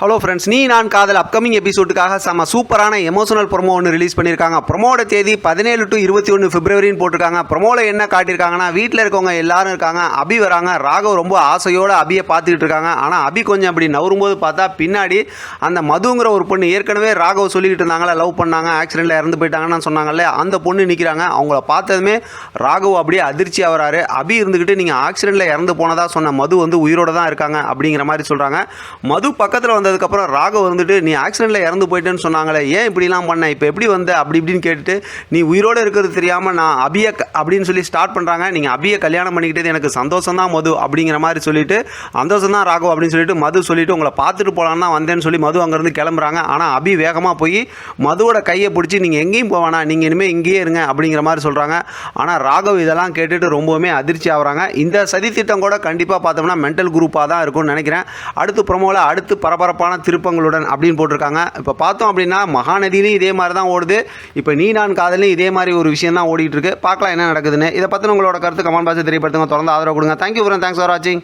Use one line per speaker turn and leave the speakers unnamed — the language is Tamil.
ஹலோ ஃப்ரெண்ட்ஸ் நீ நான் காதல் அப்கமிங் எபிசோடுக்காக செம்ம சூப்பரான எமோஷனல் ப்ரோமோ ஒன்று ரிலீஸ் பண்ணியிருக்காங்க. ப்ரொமோட தேதி பதினேழு டு இருபத்தி ஒன்று பிப்ரவரின்னு போட்டிருக்காங்க. ப்ரொமோவில் என்ன காட்டியிருக்காங்கன்னா வீட்டில் இருக்கவங்க எல்லாரும் இருக்காங்க. அபி வராங்க. ராகவ் ரொம்ப ஆசையோடு அபியை பார்த்துக்கிட்டு இருக்காங்க. ஆனால் அபி கொஞ்சம் அப்படி நவரும்போது பார்த்தா பின்னாடி அந்த மதுங்கிற ஒரு பொண்ணு ஏற்கனவே ராகவ் சொல்லிக்கிட்டு இருந்தாங்களே லவ் பண்ணாங்க ஆக்சிடெண்ட்டில் இறந்து போயிட்டாங்கன்னு சொன்னாங்கல்ல அந்த பொண்ணு நிற்கிறாங்க அவங்கள பார்த்ததுமே ராகவ் அப்படியே அதிர்ச்சி ஆகிறாரு. அபி இருந்துக்கிட்டு நீங்கள் ஆக்சிடெண்ட்டில் இறந்து போனதாக சொன்ன மது வந்து உயிரோட தான் இருக்காங்க அப்படிங்கிற மாதிரி சொல்கிறாங்க மது பக்கத்தில் வந்ததுக்கப்புறம் ராகவ் வந்துட்டு நீ ஆக்சிடெண்ட்டில் இறந்து போயிட்டேன்னு சொன்னாங்களே ஏன் இப்படிலாம் பண்ண? இப்போ எப்படி வந்த? அப்படி இப்படின்னு கேட்டுட்டு நீ உயிரோடு இருக்கிறது தெரியாமல் நான் அபிய அப்படின்னு சொல்லி ஸ்டார்ட் பண்ணுறாங்க நீங்கள் அபியை கல்யாணம் பண்ணிக்கிட்டது எனக்கு சந்தோஷம் தான் மது அப்படிங்கிற மாதிரி சொல்லிட்டு சந்தோஷம் தான் ராகவ் அப்படின்னு சொல்லிட்டு மது சொல்லிட்டு உங்களை பார்த்துட்டு போகலான்னு தான் வந்தேன்னு சொல்லி மது அங்கேருந்து கிளம்புறாங்க. ஆனால் அபி வேகமாக போய் மதுவோட கையை பிடிச்சி நீங்கள் எங்கேயும் போக நீங்கள் இனிமேல் இங்கேயே இருங்க அப்படிங்கிற மாதிரி சொல்கிறாங்க ஆனால் ராகவ் இதெல்லாம் கேட்டுட்டு ரொம்பவுமே அதிர்ச்சி ஆகுறாங்க. இந்த சதித்திட்டம் கூட கண்டிப்பாக பார்த்தோம்னா மென்டல் குரூப்பாக தான் இருக்கும்னு நினைக்கிறேன். அடுத்து ப்ரொமோவில் அடுத்து சிறப்பான திருப்பங்களுடன் அப்படின்னு போட்டிருக்காங்க. இப்போ பார்த்தோம் அப்படின்னா மகாநதியிலையும் இதே மாதிரி தான் ஓடுது. இப்போ நீ நான் காதலையும் இதே மாதிரி ஒரு விஷயம் தான் ஓடிட்டு இருக்கு. பார்க்கலாம் என்ன நடக்குதுன்னு. இதை பற்றின உங்களோட கருத்து கமெண்ட் பாக்ஸ் தெரியப்படுத்துங்க. தொடர்ந்து ஆதரவு கொடுங்க. தேங்க்யூ ஃபார் தேங்க்ஸ் ஃபார் வாட்சிங்